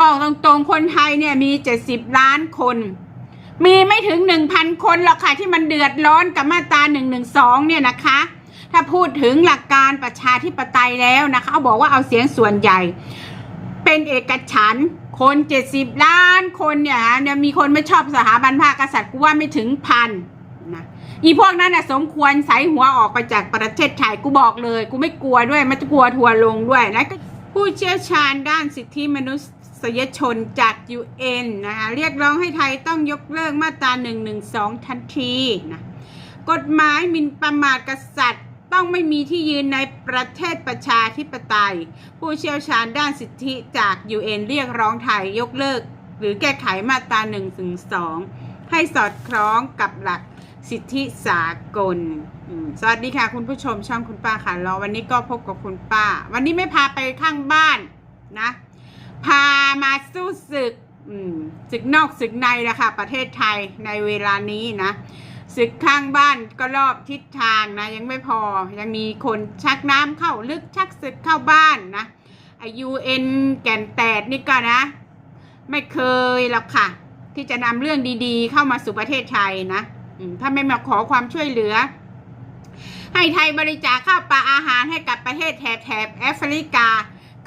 บอกตรงๆ คนไทยเนี่ยมี70ล้านคน มีไม่ถึง1,000คนหรอกค่ะที่มันเดือดร้อนกับมาตรา112เนี่ยนะคะ ถ้าพูดถึงหลักการประชาธิปไตยแล้วนะคะเขาบอกว่าเอาเสียงส่วนใหญ่ เป็นเอกฉันท์คน70ล้านคนเนี่ยฮะเนี่ยมีคนไม่ชอบสถาบันพระมหากษัตริย์กูว่าไม่ถึงพันนะอีพวกนั้นน่ะสมควรใส่หัวออกไปจากประเทศไทยกูบอกเลย กูไม่กลัวด้วยไม่กลัวทัวร์ลงด้วยนะผู้เชี่ยวชาญด้านสิทธิมนุษย ชนจาก UN นะคะเรียกร้องให้ไทยต้องยกเลิกมาตรา 112 ทันทีนะกฎหมายมินประมาทกษัตริย์ ต้องไม่มีที่ยืนในประเทศประชาธิปไตย ผู้เชี่ยวชาญด้านสิทธิจาก UN เรียกร้องไทยยกเลิก หรือแก้ไขมาตรา1ถึง2ให้สอดคล้องกับหลักสิทธิสากล สวัสดีค่ะคุณผู้ชมช่องคุณป้าค่ะรอวันนี้ก็พบกับคุณป้า วันนี้ไม่พาไปข้างบ้านนะ พามาสู้ศึกศึกนอกศึกในละค่ะประเทศไทยในเวลานี้นะศึกข้างบ้านก็รอบทิศทางนะ ยังไม่พอยังมีคนชักน้ำเข้าลึกชักศึกเข้าบ้านนะอยุเอ็นแก่นแตดนี่ก็นะ ไม่เคยหรอกค่ะ ที่จะนำเรื่องดีๆ เข้ามาสู่ประเทศไทยนะถ้าไม่มาขอความช่วยเหลือ ให้ไทยบริจาคข้าวปลาอาหารให้กับประเทศแถบแถบแอฟริกา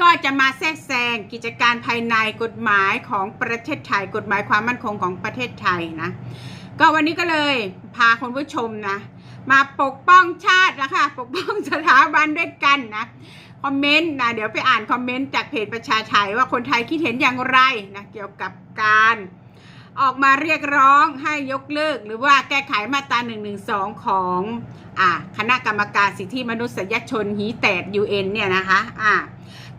ก็จะมาแทรกแซงกิจการภายในกฎหมายของประเทศไทย กฎหมายความมั่นคงของประเทศไทยนะ ก็วันนี้ก็เลยพาคุณผู้ชมนะ มาปกป้องชาตินะคะปกป้องสถาบันด้วยกันนะคอมเมนต์นะเดี๋ยวไปอ่านคอมเมนต์จากเพจประชาไทยว่าคนไทยคิดเห็นอย่างไรนะเกี่ยวกับการออกมาเรียกร้องให้ยกเลิก หรือว่าแก้ไขมาตรา1นึของอ่าคณะกรรมการสิทธิมนุษยชนหีแตด UN เนี่ยนะคะอ่า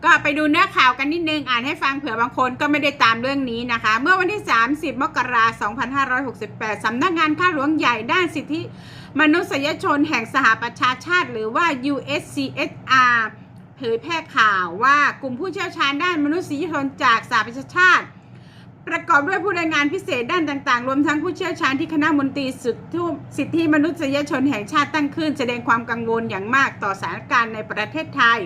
ก็ไปดูเนื้อข่าวกันนิดนึงอ่านให้ฟังเผื่อบางคนก็ไม่ได้ตามเรื่องนี้นะคะ เมื่อวันที่ 30 มกราคม 2568 สำนักงานข้าหลวงใหญ่ด้านสิทธิมนุษยชนแห่งสหประชาชาติหรือว่า USCSR เผยแพร่ข่าวว่ากลุ่มผู้เชี่ยวชาญด้านมนุษยชนจากสหประชาชาติ ประกอบด้วยผู้รายงานพิเศษด้านต่างๆ รวมทั้งผู้เชี่ยวชาญที่คณะมนตรีสุดทุสิทธิมนุษยชนแห่งชาติตั้งขึ้น แสดงความกังวลอย่างมากต่อสถานการณ์ในประเทศไทย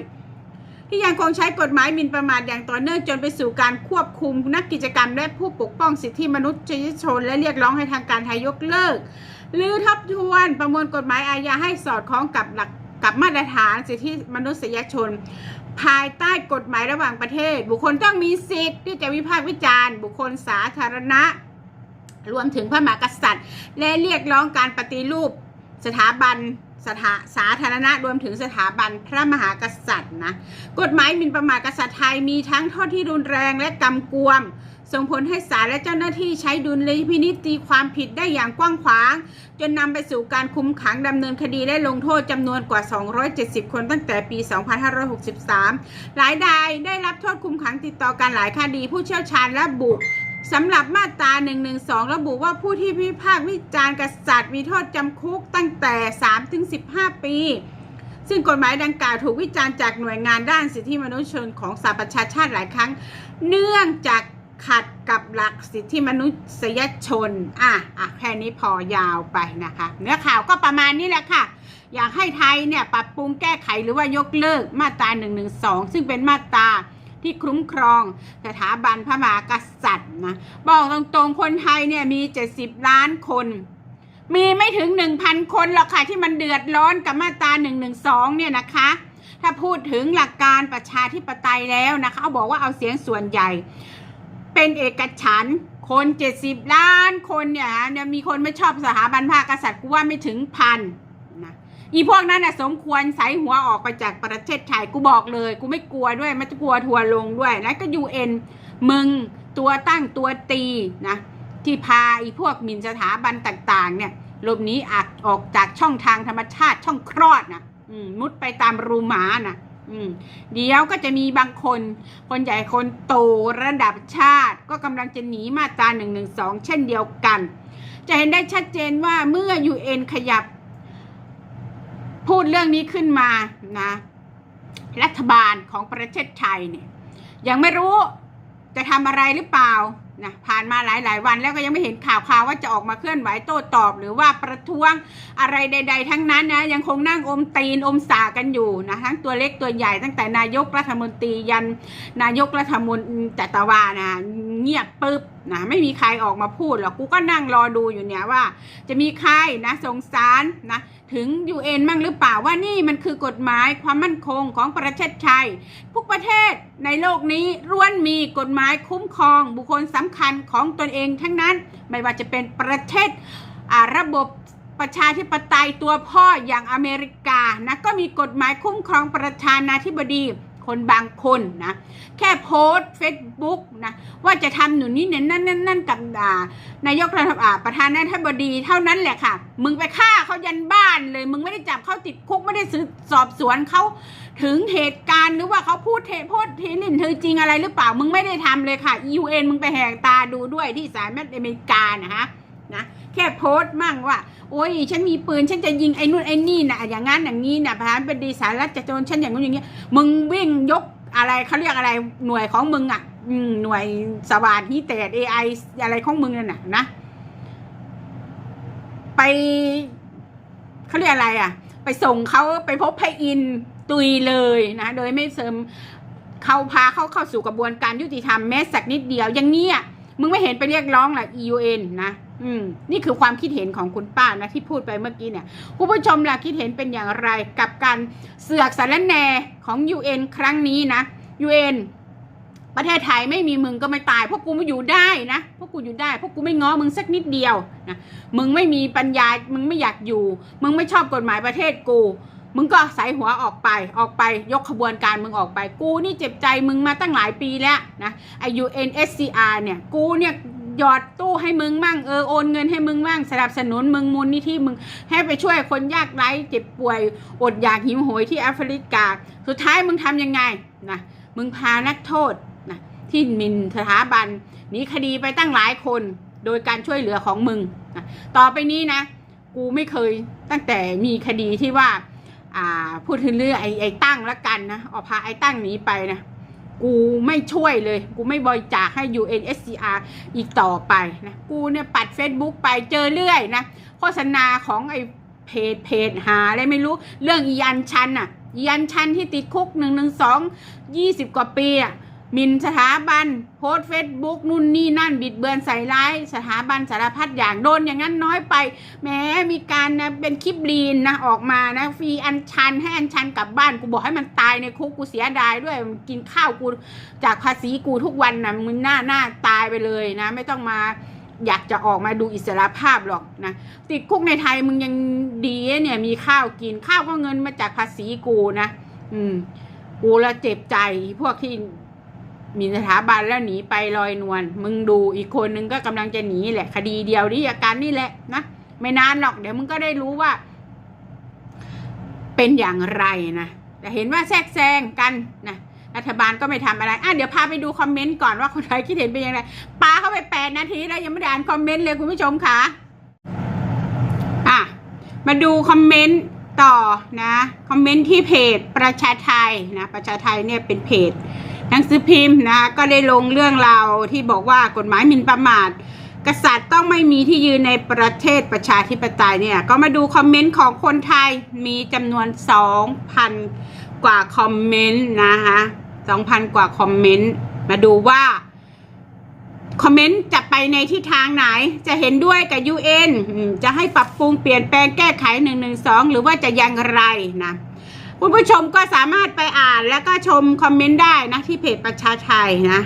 ที่ยังคงใช้กฎหมายหมิ่นประมาทอย่างต่อเนื่องจนไปสู่การควบคุมนักกิจกรรมและผู้ปกป้องสิทธิมนุษยชน และเรียกร้องให้ทางการไทยยกเลิก หรือทบทวนประมวลกฎหมายอาญาให้สอดคล้องกับหลักกับมาตรฐานสิทธิมนุษยชน ภายใต้กฎหมายระหว่างประเทศ บุคคลต้องมีสิทธิ์ที่จะวิพากษ์วิจารณ์ บุคคลสาธารณะ รวมถึงพระมหากษัตริย์ และเรียกร้องการปฏิรูปสถาบัน สถาสาธารณะรวมถึงสถาบันพระมหากษัตริย์นะกฎหมายมินประมาทกษัตริย์ไทยมีทั้งโทษที่รุนแรงและกำกวม ส่งผลให้ศาลและเจ้าหน้าที่ใช้ดุลยพินิจตีความผิดได้อย่างกว้างขวาง จนนำไปสู่การคุมขังดำเนินคดีและลงโทษจำนวนกว่า 270 คนตั้งแต่ปี 2563 หลายรายได้รับโทษคุมขังติดต่อกันหลายคดี ผู้เชี่ยวชาญระบุ สำหรับมาตรา 112 ระบุว่าผู้ที่พิพากษ์วิจารณ์กษัตริย์มีโทษจำคุกตั้งแต่ 3 ถึง 15 ปี ซึ่งกฎหมายดังกล่าวถูกวิจารณ์จากหน่วยงานด้านสิทธิมนุษยชนของสหประชาชาติหลายครั้ง เนื่องจากขัดกับหลักสิทธิมนุษยชน อะ อะ แค่นี้พอยาวไปนะคะ เนื้อข่าวก็ประมาณนี้แหละค่ะ อยากให้ไทยเนี่ยปรับปรุงแก้ไขหรือว่ายกเลิกมาตรา 112 ซึ่งเป็นมาตรา ที่คุ้มครองสถาบันพระมหากษัตริย์นะบอกตรงๆคนไทยเนี่ยมี70ล้านคน มีไม่ถึง1,000คนหรอกค่ะที่มันเดือดร้อนกับมาตรา112เนี่ยนะคะ ถ้าพูดถึงหลักการประชาธิปไตยแล้วนะคะเขาบอกว่าเอาเสียงส่วนใหญ่ เป็นเอกฉันท์คน70ล้านคนเนี่ยฮะเนี่ยมีคนไม่ชอบสถาบันพระมหากษัตริย์กูว่าไม่ถึงพัน อีพวกนั้นน่ะสมควรใส่หัวออกไปจากประเทศไทยกูบอกเลย กูไม่กลัวด้วยไม่กลัวทัวร์ลงด้วย แล้วก็ยูเอ็นมึงตัวตั้งตัวตีนะที่พาอีพวกมินสถาบันต่างๆ เนี่ยหลบหนีออกออกจากช่องทางธรรมชาติช่องคลอดนะอืมุดไปตามรูหมานะอืมเดี๋ยวก็จะมีบางคน คนใหญ่คนโตระดับชาติ ก็กำลังจะหนีมาตรา1นึเช่นเดียวกัน จะเห็นได้ชัดเจนว่าเมื่อ UN ขยับ พูดเรื่องนี้ขึ้นมานะรัฐบาลของประเทศไทยเนี่ยยังไม่รู้จะทำอะไรหรือเปล่านะผ่านมาหลายหลายวันแล้วก็ยังไม่เห็นข่าวข่าวว่าจะออกมาเคลื่อนไหวโต้ตอบ หรือว่าประท้วงอะไรใด ๆ ทั้งนั้นนะยังคงนั่งอมตีนอมสากันอยู่นะทั้งตัวเล็กตัวใหญ่ตั้งแต่นายกรัฐมนตรียันนายกรัฐมนตรีแต่ตวานะ เงียบปึ๊บนะไม่มีใครออกมาพูดหรอกกูก็นั่งรอดูอยู่เนี่ยว่า จะมีใครนะสงสารนะถึง UN มั่งหรือเปล่าว่านี่มันคือกฎหมายความมั่นคงของประเทศไทยทุกประเทศในโลกนี้ล้วนมีกฎหมายคุ้มครองบุคคลสำคัญของตนเองทั้งนั้น ไม่ว่าจะเป็นประเทศอ่าระบบประชาธิปไตยตัวพ่ออย่างอเมริกานะก็มีกฎหมายคุ้มครองประธานาธิบดี คนบางคนนะแค่โพสเฟซบุ๊กนะว่าจะทำหนูนี้เนี่ยนั่นนั่นนั่นกับอ่านายกรัฐอ่าประธานาธิบดีเท่านั้นแหละค่ะ มึงไปฆ่าเขายันบ้านเลย มึงไม่ได้จับเขาติดคุกไม่ได้สืบสอบสวนเขาถึงเหตุการณ์หรือว่าเขาพูดเทโพดเทนินเธอจริงอะไรหรือเปล่ามึงไม่ได้ทำเลยค่ะ UN มึงไปแหกตาดูด้วยที่สหรัฐอเมริกานะฮะ นะแค่โพสต์มั่งว่า โอ้ยฉันมีปืนฉันจะยิงไอ้นู่นไอ้นี่นะอย่างงั้นอย่างนี้นะประธานบดีสหรัฐจะโจนฉันอย่างนู้นอย่างนี้มึงวิ่งยกอะไรเขาเรียกอะไรหน่วยของมึงอะหน่วยสวาดฮิเตดเอไออะไรของมึงนั่นน่ะนะไปเขาเรียกอะไรอะ ไปส่งเขาไปพบพระอินตุยเลยนะ โดยไม่เสริมเขาพาเขาเข้าสู่กระบวนการยุติธรรมแม้สักนิดเดียวอย่างนี้อะ มึงไม่เห็นไปเรียกร้องหรอ EUN นะอืมนี่คือความคิดเห็นของคุณป้านะที่พูดไปเมื่อกี้เนี่ยคุณผู้ชมล่ะคิดเห็นเป็นอย่างไรกับการเสือกสารแนของ UN ครั้งนี้นะ UN ประเทศไทยไม่มีมึงก็ไม่ตาย พวกกูไม่อยู่ได้นะพวกกูอยู่ได้ พวกกูไม่ง้อมึงสักนิดเดียวนะมึงไม่มีปัญญามึงไม่อยากอยู่ มึงไม่ชอบกฎหมายประเทศกู มึงก็ใส่หัวออกไปออกไปยกขบวนการมึงออกไป กูนี่เจ็บใจมึงมาตั้งหลายปีแล้วนะไอ UNSCR เนี่ย กูเนี่ยหยอดตู้ให้มึงมั่งเออโอนเงินให้มึงมั่งสนับสนุนมึงมูลนิธิมึงให้ไปช่วยคนยากไร้เจ็บป่วยอดอยากหิวโหยที่แอฟริกา สุดท้ายมึงทำยังไงนะมึงพานักโทษนะที่มินสถาบันหนีคดีไปตั้งหลายคนโดยการช่วยเหลือของมึงนะต่อไปนี้นะ กูไม่เคยตั้งแต่มีคดีที่ว่า อ่าพูดถึงเรื่องไอ้ไอ้ตั้งละกันนะออกพาไอ้ตั้งหนีไปนะกูไม่ช่วยเลย กูไม่บริจาคให้ UNSCR อีกต่อไปนะ กูเนี่ยปัด Facebook ไปเจอเรื่อยนะโฆษณาของไอ้เพจเพจหาอะไรไม่รู้เรื่องอียันชันอะอียันชันที่ติดคุกหนึ่งหนึ่งสองยี่สิบกว่าปีอะ หมินสถาบัน โพสเฟซบุ๊กนู่นนี่นั่น บิดเบือนใส่ร้าย สถาบันสารพัดอย่างโดนอย่างนั้นน้อยไปแม้มีการนะเป็นคลิปลีนนะออกมานะฟรีอันชันให้อันชันกลับบ้านกูบอกให้มันตายในคุกกูเสียดายด้วยกินข้าวกูจากภาษีกูทุกวันนะมึงหน้าหน้าตายไปเลยนะ ไม่ต้องมาอยากจะออกมาดูอิสระภาพหรอกนะติดคุกในไทยมึงยังดีเนี่ยมีข้าวกินข้าวก็เงินมาจากภาษีกูนะ อืม กูละเจ็บใจพวกที่ มีสถาบันแล้วหนีไปลอยนวลมึงดูอีกคนนึงก็กำลังจะหนีแหละ คดีเดียวนี่อาการนี่แหละนะไม่นานหรอกเดี๋ยวมึงก็ได้รู้ว่า เป็นอย่างไรนะแต่เห็นว่าแทรกแซงกันนะรัฐบาลก็ไม่ทำอะไร อะเดี๋ยวพาไปดูคอมเมนต์ก่อนว่าคนไทยคิดเห็นเป็นยังไงปาเข้าไปแปดนาทีแล้วยังไม่ได้อ่านคอมเมนต์เลยคุณผู้ชมค่ะ อะ มาดูคอมเมนต์ต่อนะ คอมเมนต์ที่เพจประชาไทยนะ ประชาไทยเนี่ยเป็นเพจ หนังสือพิมพ์นะก็ได้ลงเรื่องราวที่บอกว่ากฎหมายหมิ่นประมาท กษัตริย์ต้องไม่มีที่ยืนในประเทศประชาธิปไตยเนี่ย ก็มาดูคอมเมนต์ของคนไทยมีจำนวน 2,000 กว่าคอมเมนต์นะคะ2,000 กว่าคอมเมนต์มาดูว่าคอมเมนต์จะไปในทิศทางไหน จะเห็นด้วยกับ UN อืมจะให้ปรับปรุงเปลี่ยนแปลงแก้ไข 112 หรือว่าจะยังไรนะ คุณผู้ชมก็สามารถไปอ่านแล้วก็ชมคอมเมนต์ได้นะที่เพจประชาไทยนะ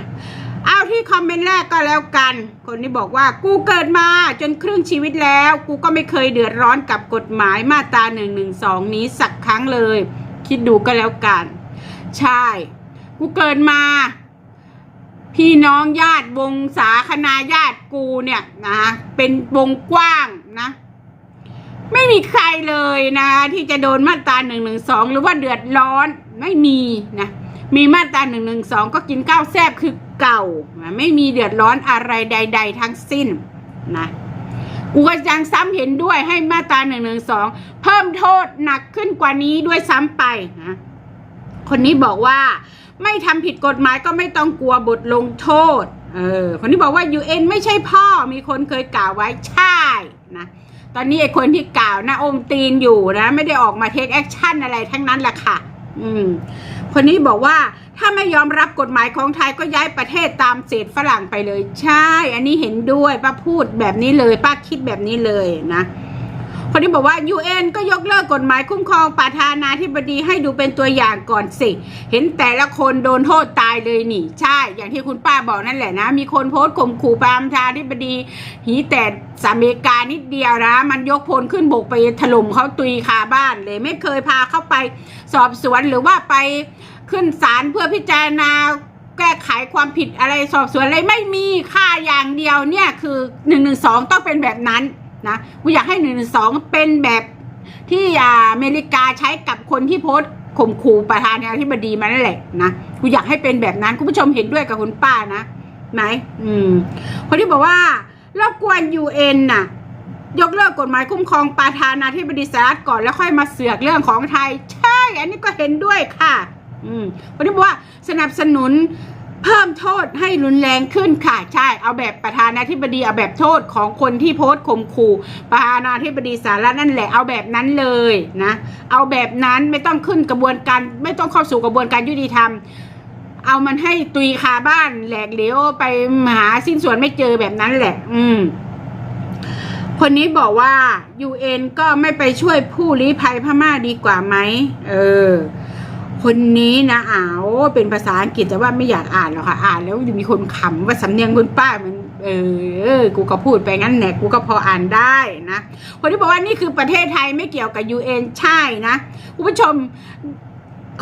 เอาที่คอมเมนต์แรกก็แล้วกัน คนนี้บอกว่ากูเกิดมาจนครึ่งชีวิตแล้ว กูก็ไม่เคยเดือดร้อนกับกฎหมายมาตรา112นี้สักครั้งเลย คิดดูก็แล้วกัน ใช่ กูเกิดมา พี่น้องญาติวงศาคณาญาติกูเนี่ยนะเป็นวงกว้างนะ ไม่มีใครเลยนะ ที่จะโดนมาตราหนึ่งหนึ่งสองหรือว่าเดือดร้อนไม่มีนะมีมาตราหนึ่งหนึ่งสองก็กินข้าวแซบคือเก่า ไม่มีเดือดร้อนอะไรใด ๆ ทั้งสิ้นนะกูก็ยังซ้ำเห็นด้วยให้มาตราหนึ่งหนึ่งสองเพิ่มโทษหนักขึ้นกว่านี้ด้วยซ้ำไปนะคนนี้บอกว่า ไม่ทำผิดกฎหมายก็ไม่ต้องกลัวบทลงโทษเออคนที่บอกว่า UN ไม่ใช่พ่อมีคนเคยกล่าวไว้ใช่นะ ตอนนี้ไอ้คนที่กล่าวนะอมตีนอยู่นะ ไม่ได้ออกมาเทคแอคชั่นอะไรทั้งนั้นแหละค่ะ อืม คนนี้บอกว่าถ้าไม่ยอมรับกฎหมายของไทยก็ย้ายประเทศตามเศษฝรั่งไปเลย ใช่ อันนี้เห็นด้วยป้าพูดแบบนี้เลยป้าคิดแบบนี้เลยนะ คนที่บอกว่า UN ก็ยกเลิกกฎหมายคุ้มครองประธานาธิบดีให้ดูเป็นตัวอย่างก่อนสิ เห็นแต่ละคนโดนโทษตายเลยนี่ ใช่ อย่างที่คุณป้าบอกนั่นแหละนะ มีคนโพสต์ข่มขู่ประธานาธิบดี หีแต่สอเมริกานิดเดียวนะ มันยกพลขึ้นบกไปถล่มเขาตุยคาบ้านเลย ไม่เคยพาเข้าไปสอบสวนหรือว่าไปขึ้นศาลเพื่อพิจารณาแก้ไขความผิดอะไรสอบสวนอะไรไม่มีค่าอย่างเดียวเนี่ยคือหนึ่งหนึ่งสองต้องเป็นแบบนั้น นะกูอยากให้หนึ่งสองเป็นแบบที่อ่าอเมริกาใช้กับคนที่โพสข่มขู่ประธานาธิบดีมานั่นแหละนะกูอยากให้เป็นแบบนั้นคุณผู้ชมเห็นด้วยกับคุณป้านะไหนอืม คนที่บอกว่ารบกวนยูเอ็นน่ะ ยกเลิกกฎหมายคุ้มครองประธานาธิบดีสหรัฐก่อนแล้วค่อยมาเสือกเรื่องของไทย ใช่ อันนี้ก็เห็นด้วยค่ะ อืมคนที่บอกว่าสนับสนุน เพิ่มโทษให้รุนแรงขึ้นค่ะ ใช่ เอาแบบประธานาธิบดีเอาแบบโทษของคนที่โพสต์ข่มขู่ประธานาธิบดีสหรัฐนั่นแหละเอาแบบนั้นเลยนะ เอาแบบนั้นไม่ต้องขึ้นกระบวนการไม่ต้องเข้าสู่กระบวนการยุติธรรม เอามันให้ตุยคาบ้านแหลกเหลวไปหาสิ้นส่วนไม่เจอแบบนั้นแหละ อืมคนนี้บอกว่า UN ก็ไม่ไปช่วยผู้ลี้ภัยพม่าดีกว่าไหม เออ คนนี้นะอ้าวเป็นภาษาอังกฤษแต่ว่าไม่อยากอ่านหรอกค่ะ อ่านแล้วมีคนขำว่าสำเนียงคุณป้ามันเออ กูก็พูดไปงั้นแหละกูก็พออ่านได้นะ คนที่บอกว่านี่คือประเทศไทยไม่เกี่ยวกับ UN ใช่นะคุณผู้ชม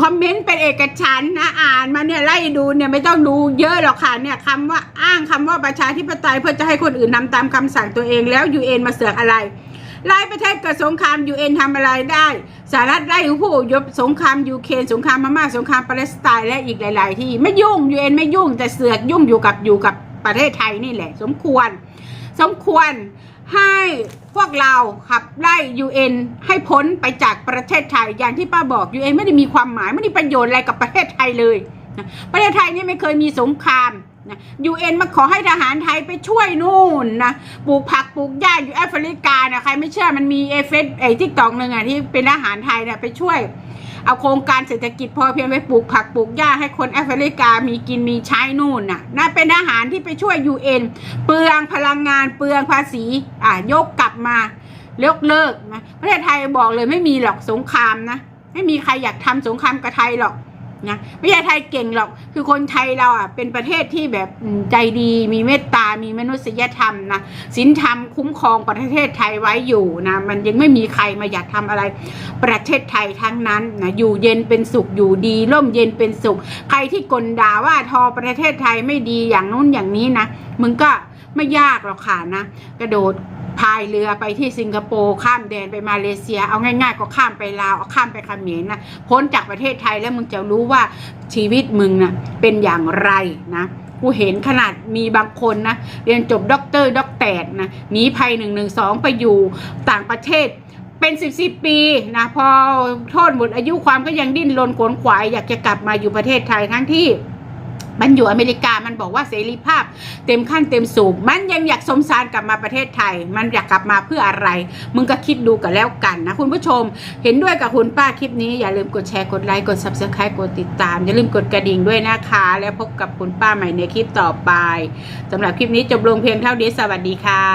คอมเมนต์เป็นเอกฉันนะอ่านมาเนี่ยไล่ดูเนี่ยไม่ต้องดูเยอะหรอกค่ะเนี่ยคำว่าอ้างคำว่าประชาธิปไตยเพื่อจะให้คนอื่นนำตามคำสั่งตัวเองแล้วยูเอ็นมาเสือกอะไร ไล่ประเทศเกิดสงครามยูเอ็นทำอะไรได้สหรัฐไล่ผู้ยพสงครามยูเครนสงครามพม่าสงครามปาเลสไตน์และอีกหลาย ๆ ที่ไม่ยุ่งยูเอ็นไม่ยุ่งแต่เสือกยุ่งอยู่กับอยู่กับประเทศไทยนี่แหละ สมควร สมควรให้พวกเราขับไล่ UN ให้พ้นไปจากประเทศไทยอย่างที่ป้าบอก UN ไม่ได้มีความหมาย ไม่ได้ประโยชน์อะไรกับประเทศไทยเลยนะประเทศไทยนี่ไม่เคยมีสงคราม นะ UN มาขอให้ทหารไทยไปช่วยนู่นนะปลูกผักปลูกหญ้าอยู่แอฟริกานะใครไม่เชื่อมันมีเอฟเอสไอ้ทิกตอกหนึ่งอะที่เป็นทหารไทยเนี่ยไปช่วย เอาโครงการเศรษฐกิจพอเพียงไปปลูกผักปลูกหญ้าให้คนแอฟริกามีกินมีใช้นู่นน่ะน่าเป็นทหารที่ไปช่วย UN เปลืองพลังงานเปลืองภาษีอะยกกลับมายกเลิกนะประเทศไทยบอกเลยไม่มีหรอกสงครามนะไม่มีใครอยากทำสงครามกับไทยหรอก นะไม่ใช่ไทยเก่งหรอก คือคนไทยเราอะเป็นประเทศที่แบบใจดีมีเมตตา มีมนุษยธรรมนะศีลธรรมคุ้มครองประเทศไทยไว้อยู่นะมันยังไม่มีใครมาอยากทำอะไร ประเทศไทยทั้งนั้นนะอยู่เย็นเป็นสุขอยู่ดี ร่มเย็นเป็นสุข ใครที่กลด่าว่าทอประเทศไทยไม่ดีอย่างนู้นอย่างนี้นะมึงก็ไม่ยากหรอกค่ะนะ กระโดด พายเรือไปที่สิงคโปร์ข้ามแดนไปมาเลเซีย เอาง่ายๆ ก็ข้ามไปลาวเอาข้ามไปเขมรนะพ้นจากประเทศไทยแล้วมึงจะรู้ว่าชีวิตมึงนะ่ะเป็นอย่างไรนะกูเห็นขนาดมีบางคนนะเรียนจบด็อกเตอร์ด็อกแตกนะหนีภัยหนึ่งหนึ่งสองไปอยู่ต่างประเทศเป็นสิบสิบปีนะพอโทษหมดอายุความก็ยังดิ้นรนขวนขวายอยากจะกลับมาอยู่ประเทศไทยทั้งที่ มันอยู่อเมริกามันบอกว่าเสรีภาพ เต็มขั้นเต็มสูบมันยังอยากสมสารกลับมาประเทศไทย มันอยากกลับมาเพื่ออะไร มึงก็คิดดูกันแล้วกันนะ คุณผู้ชม เห็นด้วยกับคุณป้าคลิปนี้อย่าลืมกดแชร์กดไลค์กด subscribe กดติดตาม อย่าลืมกดกระดิ่งด้วยนะคะ แล้วพบกับคุณป้าใหม่ในคลิปต่อไปสำหรับคลิปนี้จบลงเพียงเท่านี้สวัสดีค่ะ